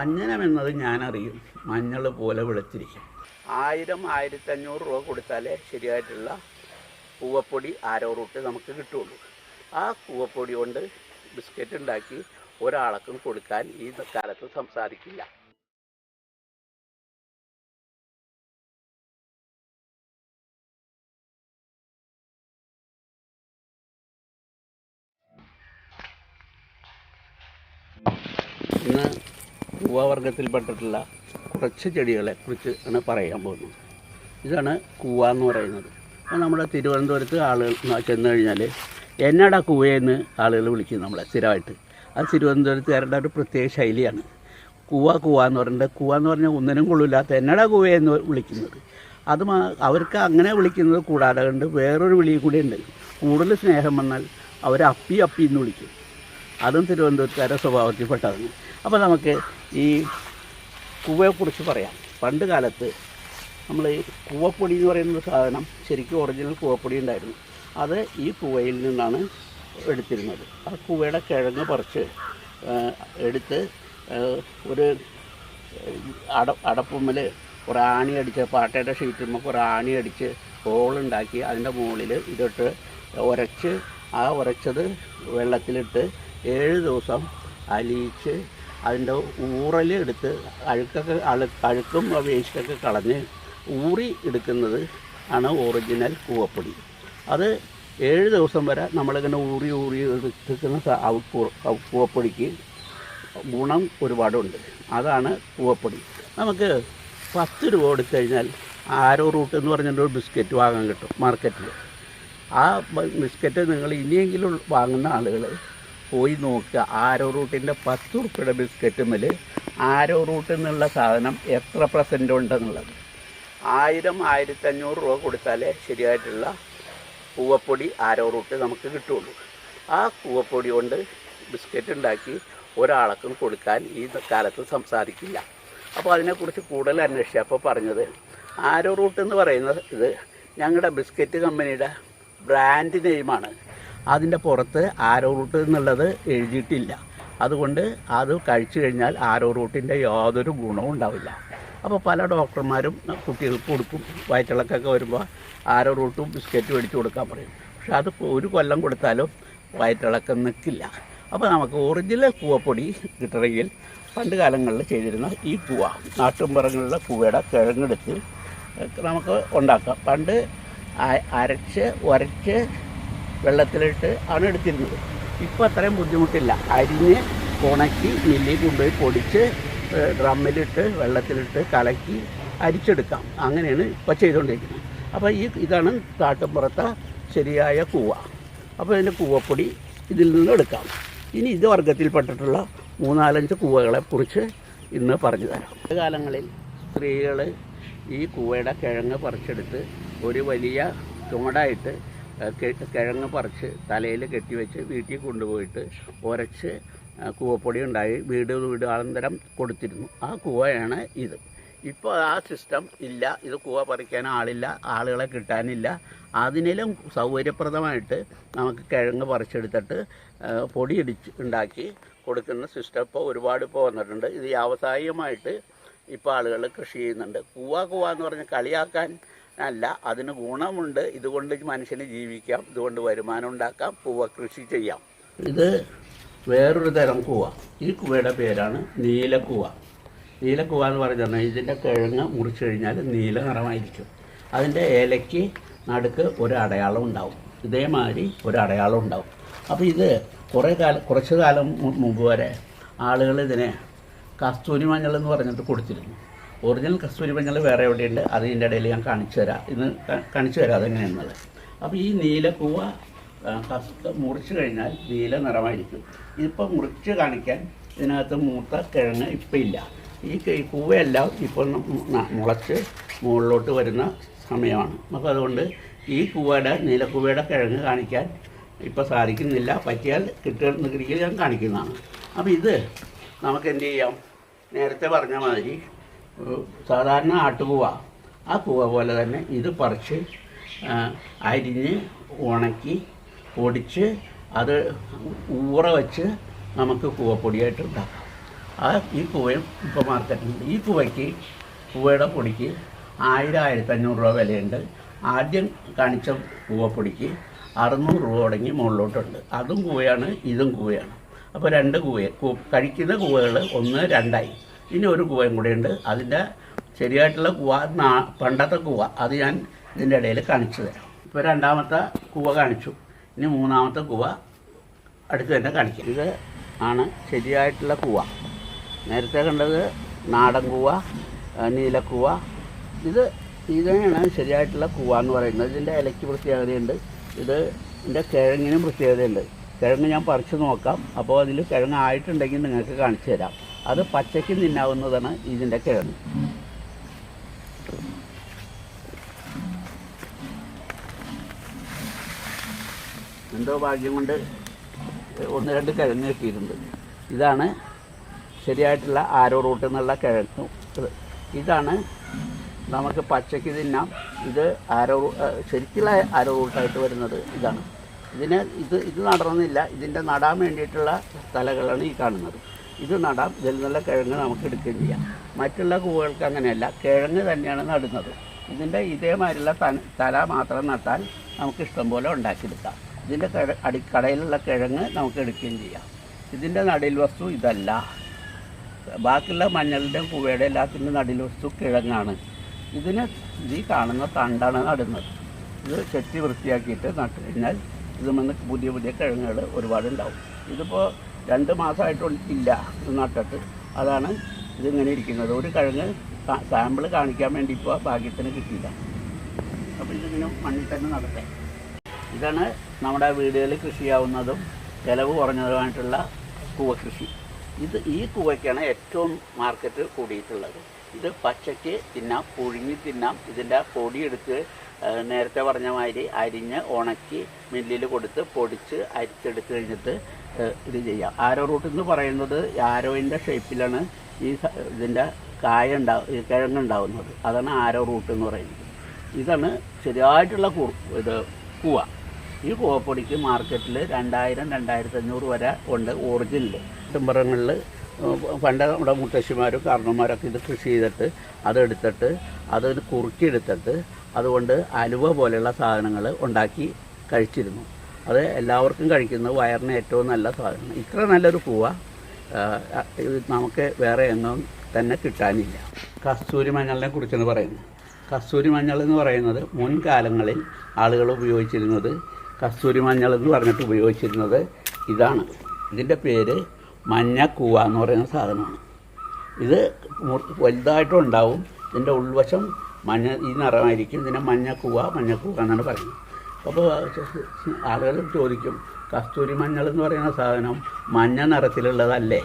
അഞ്ജനം എന്നത് ഞാനറിയും. മഞ്ഞൾ പോലെ വെളുത്തിരിക്കും. ആയിരം ആയിരത്തഞ്ഞൂറ് രൂപ കൊടുത്താലേ ശരിയായിട്ടുള്ള കൂവപ്പൊടി ആരോ റൂട്ട് നമുക്ക് കിട്ടുള്ളൂ. ആ കൂവപ്പൊടി കൊണ്ട് ബിസ്ക്കറ്റ് ഉണ്ടാക്കി ഒരാൾക്കും കൊടുക്കാൻ ഈ കാലത്ത് സംസാരിക്കില്ല. ഇന്ന് കൂവവർഗത്തിൽപ്പെട്ടിട്ടുള്ള കുറച്ച് ചെടികളെ കുറിച്ച് ആണ് പറയാൻ പോകുന്നത്. ഇതാണ് കൂവ എന്ന് പറയുന്നത്. നമ്മുടെ തിരുവനന്തപുരത്ത് ആളുകൾ ചെന്ന് കഴിഞ്ഞാൽ എന്നടാ കൂവയെന്ന് ആളുകൾ വിളിക്കും നമ്മളെ സ്ഥിരമായിട്ട്. അത് തിരുവനന്തപുരത്തുകാരുടെ ഒരു പ്രത്യേക ശൈലിയാണ്. കൂവ കൂവ എന്ന് പറയുന്നത് കൂവ എന്ന് പറഞ്ഞാൽ ഒന്നിനും കൊള്ളില്ലാത്ത എന്നടാ കൂവയെന്ന് വിളിക്കുന്നത്. അത് അവർക്ക് അങ്ങനെ വിളിക്കുന്നത് കൂടാതെ കണ്ട് വേറൊരു വിളിയും കൂടി ഉണ്ട്. കൂടുതൽ സ്നേഹം വന്നാൽ അവർ അപ്പി അപ്പി എന്ന് വിളിക്കും. അതും തിരുവനന്തപുരത്തുകാരുടെ സ്വഭാവത്തിൽപ്പെട്ടതാണ് അപ്പോൾ നമുക്ക് ഈ കൂവയെക്കുറിച്ച് പറയാം. പണ്ട് കാലത്ത് നമ്മൾ ഈ കൂവപ്പൊടി എന്ന് പറയുന്ന സാധനം ശരിക്കും ഒറിജിനൽ കൂവപ്പൊടി ഉണ്ടായിരുന്നു. അത് ഈ കൂവയിൽ നിന്നാണ് എടുത്തിരുന്നത്. ആ കൂവയുടെ കിഴങ്ങ് പറിച്ച് എടുത്ത് ഒരു അട അടപ്പുമ്മൽ ഒരു ആണി അടിച്ച് പാട്ടയുടെ ഷീറ്റുമ്പോൾ ഒരു ആണി അടിച്ച് ഹോളുണ്ടാക്കി അതിന്റെ മുകളിൽ ഇതിട്ട് ഉരച്ച് ആ ഉരച്ചത് വെള്ളത്തിലിട്ട് ഏഴ് ദിവസം അലിയിച്ച് അതിന്റെ ഊറലെടുത്ത് അഴുക്കൊക്കെ അഴു അഴുക്കും വേസ്റ്റൊക്കെ കളഞ്ഞ് ഊറി എടുക്കുന്നത് ആണ് ഒറിജിനൽ കൂവപ്പൊടി. അത് ഏഴ് ദിവസം വരെ നമ്മളിങ്ങനെ ഊറി ഊറി ആ കൂവപ്പൊടിക്ക് ഗുണം ഒരുപാടുണ്ട്. അതാണ് കൂവപ്പൊടി. നമുക്ക് പത്ത് രൂപ കൊടുത്തു കഴിഞ്ഞാൽ ആരോ റൂട്ട് എന്ന് പറഞ്ഞിട്ട് ഒരു ബിസ്ക്കറ്റ് വാങ്ങാൻ കിട്ടും മാർക്കറ്റിൽ. ആ ബിസ്ക്കറ്റ് നിങ്ങൾ ഇനിയെങ്കിലും വാങ്ങുന്ന ആളുകൾ പോയി നോക്കുക. ആരോ റൂട്ടിന്റെ പത്ത് ഉറുപ്പിയുടെ ബിസ്ക്കറ്റുമ്മൽ ആരോ റൂട്ടിൽ നിന്നുള്ള സാധനം എത്ര പെർസെന്റ് ഉണ്ടെന്നുള്ളത്. ആയിരം ആയിരത്തഞ്ഞൂറ് രൂപ കൊടുത്താലേ ശരിയായിട്ടുള്ള പൂവപ്പൊടി ആരോ റൂട്ട് നമുക്ക് കിട്ടുള്ളൂ. ആ പൂവപ്പൊടി കൊണ്ട് ബിസ്ക്കറ്റ് ഉണ്ടാക്കി ഒരാൾക്കും കൊടുക്കാൻ ഈ കാലത്ത് സംസാരിക്കില്ല. അപ്പോൾ അതിനെക്കുറിച്ച് കൂടുതൽ അന്വേഷിച്ചപ്പോൾ പറഞ്ഞത് ആരോ റൂട്ട് എന്ന് പറയുന്നത് ഇത് ഞങ്ങളുടെ ബിസ്ക്കറ്റ് കമ്പനിയുടെ ബ്രാൻഡ് നെയിമാണ്. അതിന്റെ പുറത്ത് ആരോ റൂട്ട് എന്നുള്ളത് എഴുതിയിട്ടില്ല. അതുകൊണ്ട് അത് കഴിച്ചു കഴിഞ്ഞാൽ ആരോ റൂട്ടിന്റെ യാതൊരു ഗുണവും ഉണ്ടാവില്ല. അപ്പോൾ പല ഡോക്ടർമാരും കുട്ടികൾക്ക് കൊടുക്കും. വയറ്റിളക്കൊക്കെ വരുമ്പോൾ ആരോ റൂട്ടും ബിസ്ക്കറ്റ് മേടിച്ച് കൊടുക്കാൻ പറയും. പക്ഷെ അത് ഒരു കൊല്ലം കൊടുത്താലും വയറ്റിളക്കം നിൽക്കില്ല. അപ്പോൾ നമുക്ക് ഒറിജിനൽ കൂവപ്പൊടി കിട്ടണമെങ്കിൽ പണ്ട് കാലങ്ങളിൽ ചെയ്തിരുന്ന ഈ കൂവ നാട്ടുമ്പുറങ്ങളിലെ കൂവയുടെ കിഴങ്ങെടുത്ത് നമുക്ക് ഉണ്ടാക്കാം. പണ്ട് അരച്ച് ഉരച്ച് വെള്ളത്തിലിട്ട് ആണ് എടുത്തിരുന്നത്. ഇപ്പോൾ അത്രയും ബുദ്ധിമുട്ടില്ല. അരിഞ്ഞ് ഉണക്കി മില്ലിൽ കൊണ്ടുപോയി പൊടിച്ച് ഡ്രമ്മിലിട്ട് വെള്ളത്തിലിട്ട് കലക്കി അരിച്ചെടുക്കാം. അങ്ങനെയാണ് ഇപ്പോൾ ചെയ്തുകൊണ്ടിരിക്കുന്നത് അപ്പോൾ ഈ ഇതാണ് താട്ടുമ്പുറത്തെ ശരിയായ കൂവ. അപ്പോൾ ഇതിന്റെ കൂവപ്പൊടി ഇതിൽ നിന്ന് എടുക്കാം. ഇനി ഇത് വർഗത്തിൽപ്പെട്ടിട്ടുള്ള മൂന്നാലഞ്ച് കൂവകളെ കുറിച്ച് ഇന്ന് പറഞ്ഞു തരാം. കാലങ്ങളിൽ സ്ത്രീകൾ ഈ കൂവയുടെ കിഴങ്ങ് പറിച്ചെടുത്ത് ഒരു വലിയ ചുമടായിട്ട് കിഴങ്ങ് പറിച്ച് തലയിൽ കെട്ടിവെച്ച് വീട്ടിൽ കൊണ്ടുപോയിട്ട് ഉരച്ച് കൂവപ്പൊടി ഉണ്ടായി വീട് വീടാന്തരം കൊടുത്തിരുന്നു. ആ കൂവയാണ് ഇത്. ഇപ്പോൾ ആ സിസ്റ്റം ഇല്ല. ഇത് കൂവ പറിക്കാൻ ആളില്ല ആളുകളെ കിട്ടാനില്ല. അതിനും സൗകര്യപ്രദമായിട്ട് നമുക്ക് കിഴങ്ങ് പറിച്ചെടുത്തിട്ട് ആ, പൊടി ഇടിച്ച് ഉണ്ടാക്കി കൊടുക്കുന്ന സിസ്റ്റം ഇപ്പോൾ ഒരുപാട് ഇപ്പോൾ വന്നിട്ടുണ്ട്. ഇത് വ്യാവസായികമായിട്ട് ഇപ്പോൾ ആളുകൾ കൃഷി ചെയ്യുന്നുണ്ട്. കൂവ കൂവ എന്ന് പറഞ്ഞ് കളിയാക്കാൻ അല്ല അതിന് ഗുണമുണ്ട്. ഇതുകൊണ്ട് മനുഷ്യന് ജീവിക്കാം. ഇതുകൊണ്ട് വരുമാനം ഉണ്ടാക്കാം. പൂവ കൃഷി ചെയ്യാം. ഇത് വേറൊരു തരം കൂവ ഈ കൂവയുടെ പേരാണ് നീലക്കൂവ. നീലക്കൂവ എന്ന് പറഞ്ഞാൽ ഇതിന്റെ കിഴങ്ങ് മുറിച്ച് കഴിഞ്ഞാൽ നീല നിറമായിരിക്കും. അതിന്റെ ഇലയ്ക്ക് നടുക്ക് ഒരു അടയാളം ഉണ്ടാവും. ഇതേമാതിരി ഒരു അടയാളം ഉണ്ടാവും. അപ്പോൾ ഇത് കുറേ കാലം കുറച്ച് കാലം മുമ്പ് വരെ ആളുകൾ ഇതിനെ കസ്തൂരി മഞ്ഞൾ എന്ന് പറഞ്ഞിട്ട് കൊടുത്തിരുന്നു. ഒറിജിനൽ കസ്തൂരി മഞ്ഞൾ വേറെ എവിടെയുണ്ട്? അത് ഇതിന്റെ ഇടയിൽ ഞാൻ കാണിച്ചു തരാം. ഇന്ന് കാണിച്ചു തരാം അതെങ്ങനെയാണെന്നുള്ളത് അപ്പോൾ ഈ കസ് മുറിച്ച് കഴിഞ്ഞാൽ നീല നിറമായിരിക്കും. ഇതിപ്പോൾ മുറിച്ച് കാണിക്കാൻ ഇതിനകത്ത് മൂത്ത കിഴങ്ങ് ഇപ്പം ഇല്ല. ഈ പൂവയെല്ലാം ഇപ്പോൾ മുളച്ച് മുകളിലോട്ട് വരുന്ന സമയമാണ്. അപ്പോൾ അതുകൊണ്ട് ഈ കൂവയുടെ നീലക്കൂവയുടെ കിഴങ്ങ് കാണിക്കാൻ ഇപ്പോൾ സാധിക്കുന്നില്ല. പറ്റിയാൽ കിട്ടുന്നെങ്കിൽ ഞാൻ കാണിക്കുന്നതാണ്. അപ്പോൾ ഇത് നമുക്ക് എന്ത് ചെയ്യാം? നേരത്തെ പറഞ്ഞ മാതിരി സാധാരണ ആട്ടുപൂവ. ആ പൂവ പോലെ തന്നെ ഇത് പറിച്ച് അരിഞ്ഞ് ഉണക്കി പൊടിച്ച് അത് ഊറ വെച്ച് നമുക്ക് കൂവപ്പൊടിയായിട്ട് ഉണ്ടാക്കാം. ആ ഈ കൂവയും ഇപ്പോൾ മാർക്കറ്റിലുണ്ട്. ഈ കൂവയ്ക്ക് കൂവയുടെ പൊടിക്ക് ആയിരം ആയിരത്തഞ്ഞൂറ് രൂപ വിലയുണ്ട്. ആദ്യം കാണിച്ച കൂവപ്പൊടിക്ക് അറുന്നൂറ് രൂപ തുടങ്ങി മുകളിലോട്ടുണ്ട്. അതും കൂവയാണ് ഇതും കൂവയാണ്. അപ്പോൾ രണ്ട് കൂവ കഴിക്കുന്ന കൂവകൾ ഒന്ന് രണ്ടായി. ഇനി ഒരു കൂവയും കൂടെ ഉണ്ട്. അതിന്റെ ശരിയായിട്ടുള്ള കൂവ പണ്ടത്തെ കൂവ. അത് ഞാൻ ഇതിന്റെ ഇടയിൽ കാണിച്ചു തരാം. ഇപ്പോൾ രണ്ടാമത്തെ കൂവ കാണിച്ചു. ഇനി മൂന്നാമത്തെ കൂവ അടുത്ത് തന്നെ കാണിക്കും. ഇത് ആണ് ശരിയായിട്ടുള്ള കൂവ. നേരത്തെ കണ്ടത് നാടൻ കൂവ നീലക്കൂവ ഇത് ഇതാണ് ശരിയായിട്ടുള്ള കൂവ എന്ന് പറയുന്നത്. ഇതിന്റെ ഇലയ്ക്ക് പ്രത്യേകതയുണ്ട്. ഇത് ഇതിന്റെ കിഴങ്ങിനും പ്രത്യേകതയുണ്ട്. കിഴങ്ങ് ഞാൻ പറിച്ചു നോക്കാം. അപ്പോൾ അതിൽ കിഴങ്ങ് ആയിട്ടുണ്ടെങ്കിൽ നിങ്ങൾക്ക് കാണിച്ചു തരാം. അത് പച്ചയ്ക്ക് നിന്നാവുന്നതാണ് ഇതിന്റെ കിഴങ്ങ് എന്തോ ഭാഗ്യം കൊണ്ട് ഒന്ന് രണ്ട് കിഴങ്ങ് കിട്ടിയിട്ടുണ്ട്. ഇതാണ് ശരിയായിട്ടുള്ള ആരോ റൂട്ട് എന്നുള്ള കിഴങ്ങ്. ഇതാണ് നമുക്ക് പച്ചയ്ക്ക് തിന്നാം. ഇത് ആരോ ശരിക്കുള്ള ആരോ റൂട്ടായിട്ട് വരുന്നത് ഇതാണ്. ഇതിന് ഇത് ഇത് നടണമെന്നില്ല ഇതിന്റെ നടാൻ വേണ്ടിയിട്ടുള്ള തലകളാണ് ഈ കാണുന്നത്. ഇത് നടാം. ഇതിൽ നിന്നുള്ള കിഴങ്ങ് നമുക്ക് എടുക്കുകയും ചെയ്യാം. മറ്റുള്ള കൂവുകൾക്ക് അങ്ങനെയല്ല. കിഴങ്ങ് തന്നെയാണ് നടുന്നത്. ഇതിന്റെ ഇതേമാതിരിയുള്ള തല മാത്രം നട്ടാൽ നമുക്ക് ഇഷ്ടം പോലെ ഉണ്ടാക്കിയെടുക്കാം. ഇതിന്റെ അടിക്കടയിലുള്ള കിഴങ്ങ് നമുക്ക് എടുക്കുകയും ചെയ്യാം. ഇതിന്റെ നടിൽ വസ്തു ഇതല്ല. ബാക്കിയുള്ള മഞ്ഞളുടെയും കുവയുടെ എല്ലാത്തിന്റെ നടിൽ വസ്തു കിഴങ്ങാണ്. ഇതിന് ഈ കാണുന്ന തണ്ടാണ് നടുന്നത്. ഇത് ചെത്തി വൃത്തിയാക്കിയിട്ട് നട്ടു കഴിഞ്ഞാൽ ഇത് പുതിയ പുതിയ കിഴങ്ങുകൾ ഒരുപാടുണ്ടാവും. ഇതിപ്പോൾ രണ്ട് മാസമായിട്ടില്ല നട്ടിട്ട്. അതാണ് ഇതിങ്ങനെ ഇരിക്കുന്നത്. ഒരു കിഴങ്ങ് സാമ്പിൾ കാണിക്കാൻ വേണ്ടി ഇപ്പോൾ ഭാഗ്യത്തിന് കിട്ടിയില്ല. അപ്പോൾ ഇതിങ്ങനെ മണ്ണിൽ തന്നെ നടത്തേ ഇതാണ് നമ്മുടെ വീടുകളിൽ കൃഷിയാവുന്നതും ചിലവ് കുറഞ്ഞതുമായിട്ടുള്ള കൂവ കൃഷി ഇത് ഈ കൂവയ്ക്കാണ് ഏറ്റവും മാർക്കറ്റ് കൂടിയിട്ടുള്ളത്. ഇത് പച്ചയ്ക്ക് തിന്നാം പുഴുങ്ങി തിന്നാം ഇതിന്റെ പൊടിയെടുത്ത് നേരത്തെ പറഞ്ഞ മാതിരി അരിഞ്ഞ് ഉണക്കി മില്ലിൽ കൊടുത്ത് പൊടിച്ച് അരിച്ചെടുത്ത് കഴിഞ്ഞിട്ട് ഇത് ചെയ്യാം. ആരോ റൂട്ട് എന്ന് പറയുന്നത് ആരോയിന്റെ ഷേപ്പിലാണ് ഈ ഇതിന്റെ കായ ഉണ്ടാവും ഈ കിഴങ്ങുണ്ടാവുന്നത് അതാണ് ആരോ റൂട്ട് എന്ന് പറയുന്നത്. ഇതാണ് ശരിയായിട്ടുള്ള കൂ ഇത് കൂവ. ഈ കൂവപ്പൊടിക്ക് മാർക്കറ്റിൽ രണ്ടായിരം രണ്ടായിരത്തി അഞ്ഞൂറ് വരെ ഉണ്ട് ഒറിജിനൽ കുടുംബങ്ങളിൽ പണ്ട് നമ്മുടെ മുത്തശ്ശിമാരും കാരണന്മാരൊക്കെ ഇത് കൃഷി ചെയ്തിട്ട് അതെടുത്തിട്ട് അത് കുറുക്കിയെടുത്തിട്ട് അതുകൊണ്ട് അലുവ പോലെയുള്ള സാധനങ്ങൾ ഉണ്ടാക്കി കഴിച്ചിരുന്നു. അത് എല്ലാവർക്കും കഴിക്കുന്നത് വയറിന് ഏറ്റവും നല്ല സാധനം. ഇത്ര നല്ലൊരു പൂവ. നമുക്ക് വേറെ എങ്ങും തന്നെ കിട്ടാനില്ല. കസ്തൂരി മഞ്ഞളിനെ കുറിച്ചെന്ന് പറയുന്നത് കസ്തൂരി മഞ്ഞൾ എന്ന് പറയുന്നത് മുൻകാലങ്ങളിൽ ആളുകൾ ഉപയോഗിച്ചിരുന്നത് കസ്തൂരി മഞ്ഞൾ എന്ന് പറഞ്ഞിട്ട് ഉപയോഗിച്ചിരുന്നത് ഇതാണ്. ഇതിന്റെ പേര് മഞ്ഞക്കൂവ എന്ന് പറയുന്ന സാധനമാണ്. ഇത് വലുതായിട്ടും ഉണ്ടാവും ഇതിന്റെ ഉൾവശം മഞ്ഞ ഈ നിറമായിരിക്കും. ഇതിനെ മഞ്ഞക്കൂവ മഞ്ഞക്കൂവ എന്നാണ് പറയുന്നത്. അപ്പോൾ ആളുകൾ ചോദിക്കും കസ്തൂരി മഞ്ഞൾ എന്ന് പറയുന്ന സാധനം മഞ്ഞ നിറത്തിലുള്ളതല്ലേ?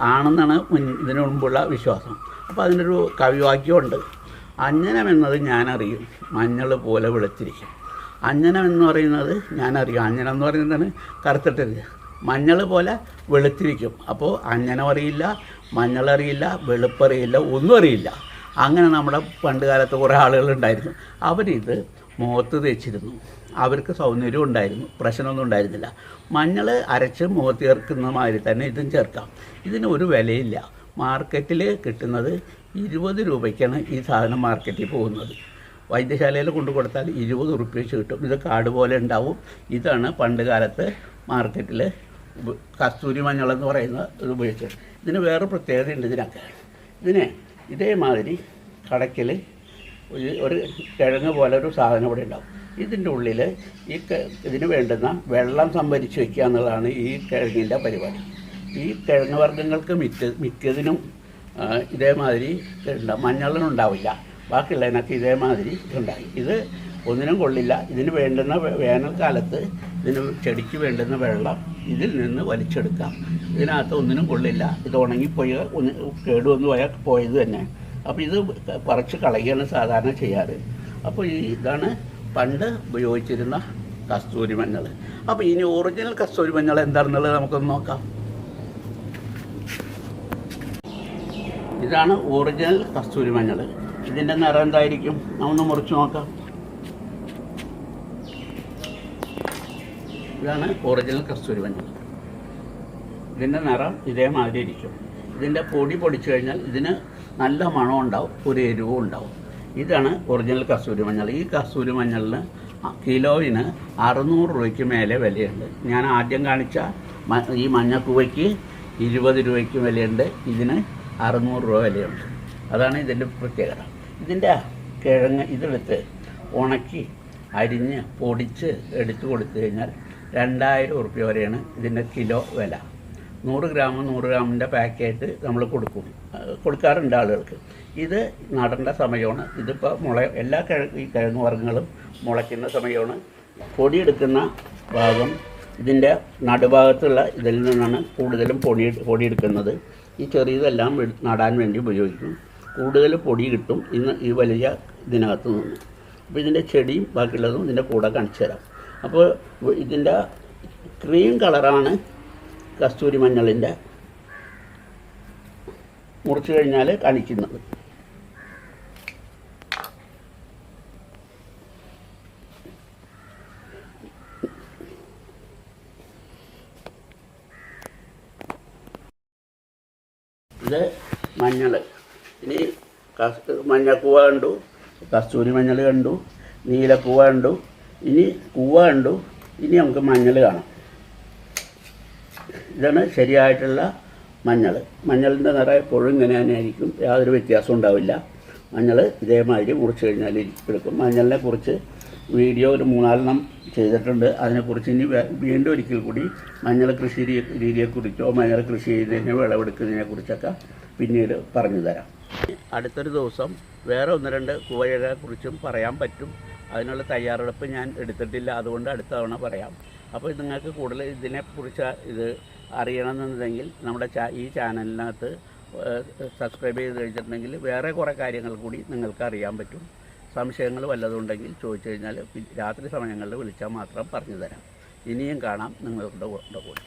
ആണെന്നാണ് ഇതിനു മുമ്പുള്ള വിശ്വാസം. അപ്പോൾ അതിനൊരു കവിവാക്യമുണ്ട്. അഞ്ജനമെന്നത് ഞാനറിയും മഞ്ഞൾ പോലെ വെളുത്തിരിക്കും. അഞ്ജനം എന്ന് പറയുന്നത് ഞാനറിയും. അഞ്ജനം എന്ന് പറയുന്നതാണ് കറുത്തിട്ടത് മഞ്ഞൾ പോലെ വെളുത്തിരിക്കും. അപ്പോൾ അങ്ങനെ അറിയില്ല മഞ്ഞളറിയില്ല വെളുപ്പറിയില്ല ഒന്നും അറിയില്ല. അങ്ങനെ നമ്മുടെ പണ്ട് കാലത്ത് കുറേ ആളുകളുണ്ടായിരുന്നു അവരിത് മുഖത്ത് തേച്ചിരുന്നു. അവർക്ക് സൗന്ദര്യം ഉണ്ടായിരുന്നു പ്രശ്നമൊന്നും ഉണ്ടായിരുന്നില്ല. മഞ്ഞൾ അരച്ച് മുഖത്ത് ചേർക്കുന്ന മാതിരി തന്നെ ഇതും ചേർക്കാം. ഇതിന് ഒരു വിലയില്ല. മാർക്കറ്റിൽ കിട്ടുന്നത് ഇരുപത് രൂപയ്ക്കാണ് ഈ സാധനം മാർക്കറ്റിൽ പോകുന്നത്. വൈദ്യശാലയിൽ കൊണ്ടു കൊടുത്താൽ ഇരുപത് ഉറുപ്പ്യ വെച്ച് കിട്ടും. ഇത് കാട് പോലെ ഉണ്ടാവും. ഇതാണ് പണ്ട് കാലത്ത് മാർക്കറ്റിൽ കസ്തൂരി മഞ്ഞളെന്ന് പറയുന്ന ഇത് ഉപയോഗിച്ചത്. ഇതിന് വേറെ പ്രത്യേകതയുണ്ട് ഇതിനൊക്കെ ഇതിനെ ഇതേമാതിരി കടക്കിൽ ഒരു കിഴങ്ങ് പോലെ ഒരു സാധനം ഇവിടെ ഉണ്ടാവും. ഇതിന്റെ ഉള്ളിൽ ഈ ഇതിന് വേണ്ടുന്ന വെള്ളം സംഭരിച്ച് വയ്ക്കുക എന്നുള്ളതാണ് ഈ കിഴങ്ങിന്റെ പരിപാടി. ഈ കിഴങ്ങ് വർഗങ്ങൾക്ക് മിക്ക മിക്കതിനും ഇതേമാതിരി ഉണ്ടാവും മഞ്ഞളിനുണ്ടാവില്ല ബാക്കിയുള്ളതിനൊക്കെ ഇതേമാതിരി ഇതുണ്ടായി. ഇത് ഒന്നിനും കൊള്ളില്ല. ഇതിന് വേണ്ടുന്ന വേനൽക്കാലത്ത് ഇതിന് ചെടിക്ക് വേണ്ടുന്ന വെള്ളം ഇതിൽ നിന്ന് വലിച്ചെടുക്കാം. ഇതിനകത്ത് ഒന്നിനും കൊള്ളില്ല. ഇത് ഉണങ്ങിപ്പോയി ഒന്ന് കേടുവന്നു പോയാൽ പോയത് തന്നെ. അപ്പോൾ ഇത് പറിച്ച് കളയുകയാണ് സാധാരണ ചെയ്യാറ്. അപ്പോൾ ഈ ഇതാണ് പണ്ട് ഉപയോഗിച്ചിരുന്ന കസ്തൂരി മഞ്ഞൾ. അപ്പോൾ ഇനി ഒറിജിനൽ കസ്തൂരി മഞ്ഞൾ എന്താണെന്നുള്ളത് നമുക്കൊന്ന് നോക്കാം. ഇതാണ് ഒറിജിനൽ കസ്തൂരി മഞ്ഞൾ. ഇതിന്റെ നിറം എന്തായിരിക്കും? നമ്മൊന്ന് മുറിച്ച് നോക്കാം. ഇതാണ് ഒറിജിനൽ കസ്തൂരി മഞ്ഞൾ. ഇതിന്റെ നിറം ഇതേമാതിരി ഇരിക്കും. ഇതിന്റെ പൊടി പൊടിച്ചു കഴിഞ്ഞാൽ ഇതിന് നല്ല മണം ഉണ്ടാവും ഒരു എരിവും ഉണ്ടാവും. ഇതാണ് ഒറിജിനൽ കസ്തൂരി മഞ്ഞൾ. ഈ കസ്തൂരി മഞ്ഞളിന് കിലോയിന് അറുന്നൂറ് രൂപയ്ക്ക് മേലെ വിലയുണ്ട്. ഞാൻ ആദ്യം കാണിച്ച ഈ മഞ്ഞക്കൂവയ്ക്ക് ഇരുപത് രൂപയ്ക്ക് വിലയുണ്ട്. ഇതിന് അറുന്നൂറ് രൂപ വിലയുണ്ട്. അതാണ് ഇതിന്റെ പ്രത്യേകത. ഇതിന്റെ കിഴങ്ങ് ഇതെടുത്ത് ഉണക്കി അരിഞ്ഞ് പൊടിച്ച് എടുത്തു കൊടുത്തു കഴിഞ്ഞാൽ രണ്ടായിരം ഉറുപ്പ്യ വരെയാണ് ഇതിന്റെ കിലോ വില. നൂറ് ഗ്രാം നൂറ് ഗ്രാമിന്റെ പാക്കറ്റ് നമ്മൾ കൊടുക്കും. കൊടുക്കാറുണ്ട് ആളുകൾക്ക്. ഇത് നടേണ്ട സമയമാണ്. ഇതിപ്പോൾ മുള എല്ലാ കിഴ ഈ കിഴങ്ങ് വർഗങ്ങളും മുളയ്ക്കുന്ന സമയമാണ്. പൊടിയെടുക്കുന്ന ഭാഗം ഇതിന്റെ നടുഭാഗത്തുള്ള ഇതിൽ നിന്നാണ് കൂടുതലും പൊടി പൊടിയെടുക്കുന്നത് ഈ ചെറിയതെല്ലാം നടാൻ വേണ്ടി ഉപയോഗിക്കും. കൂടുതൽ പൊടി കിട്ടും ഇന്ന് ഈ വലിയ ഇതിനകത്ത് നിന്ന്. അപ്പോൾ ഇതിന്റെ ചെടിയും ബാക്കിയുള്ളതും ഇതിന്റെ കൂടെ കാണിച്ചു തരാം. അപ്പോൾ ഇതിന്റെ ക്രീം കളറാണ് കസ്തൂരി മഞ്ഞളിന്റെ മുറിച്ച് കഴിഞ്ഞാൽ കാണിക്കുന്നത്. ഇത് മഞ്ഞൾ ഇനി മഞ്ഞക്കൂവ കണ്ടു കസ്തൂരി മഞ്ഞൾ കണ്ടു നീലക്കൂവ കണ്ടു. ഇനി കൂവ കണ്ടു. ഇനി നമുക്ക് മഞ്ഞൾ കാണാം. ഇതാണ് ശരിയായിട്ടുള്ള മഞ്ഞൾ. മഞ്ഞളിന്റെ നിറ എപ്പോഴും ഇങ്ങനെ തന്നെ ആയിരിക്കും യാതൊരു വ്യത്യാസവും ഉണ്ടാവില്ല. മഞ്ഞൾ ഇതേമാതിരി മുറിച്ച് കഴിഞ്ഞാൽ എടുക്കും. മഞ്ഞളിനെ കുറിച്ച് വീഡിയോ ഒരു മൂന്നാലെണ്ണം ചെയ്തിട്ടുണ്ട്. അതിനെക്കുറിച്ച് ഇനി വീണ്ടും ഒരിക്കൽ കൂടി മഞ്ഞൾ കൃഷി രീതിയെക്കുറിച്ചോ മഞ്ഞൾ കൃഷി ചെയ്തതിനെ വിളവെടുക്കുന്നതിനെ കുറിച്ചൊക്കെ പിന്നീട് പറഞ്ഞു തരാം. അടുത്തൊരു ദിവസം വേറെ ഒന്ന് രണ്ട് കൂവയെ കുറിച്ചും പറയാൻ പറ്റും. അതിനുള്ള തയ്യാറെടുപ്പ് ഞാൻ എടുത്തിട്ടില്ല. അതുകൊണ്ട് അടുത്ത തവണ പറയാം. അപ്പോൾ നിങ്ങൾക്ക് കൂടുതൽ ഇതിനെക്കുറിച്ച് ഇത് അറിയണമെന്നുണ്ടെങ്കിൽ നമ്മുടെ ഈ ചാനലിനകത്ത് സബ്സ്ക്രൈബ് ചെയ്ത് കഴിഞ്ഞിട്ടുണ്ടെങ്കിൽ വേറെ കുറേ കാര്യങ്ങൾ കൂടി നിങ്ങൾക്ക് അറിയാൻ പറ്റും. സംശയങ്ങൾ വല്ലതുണ്ടെങ്കിൽ ചോദിച്ചു കഴിഞ്ഞാൽ രാത്രി സമയങ്ങളിൽ വിളിച്ചാൽ മാത്രം പറഞ്ഞു തരാം. ഇനിയും കാണാം നിങ്ങളുടെ കൂടെ.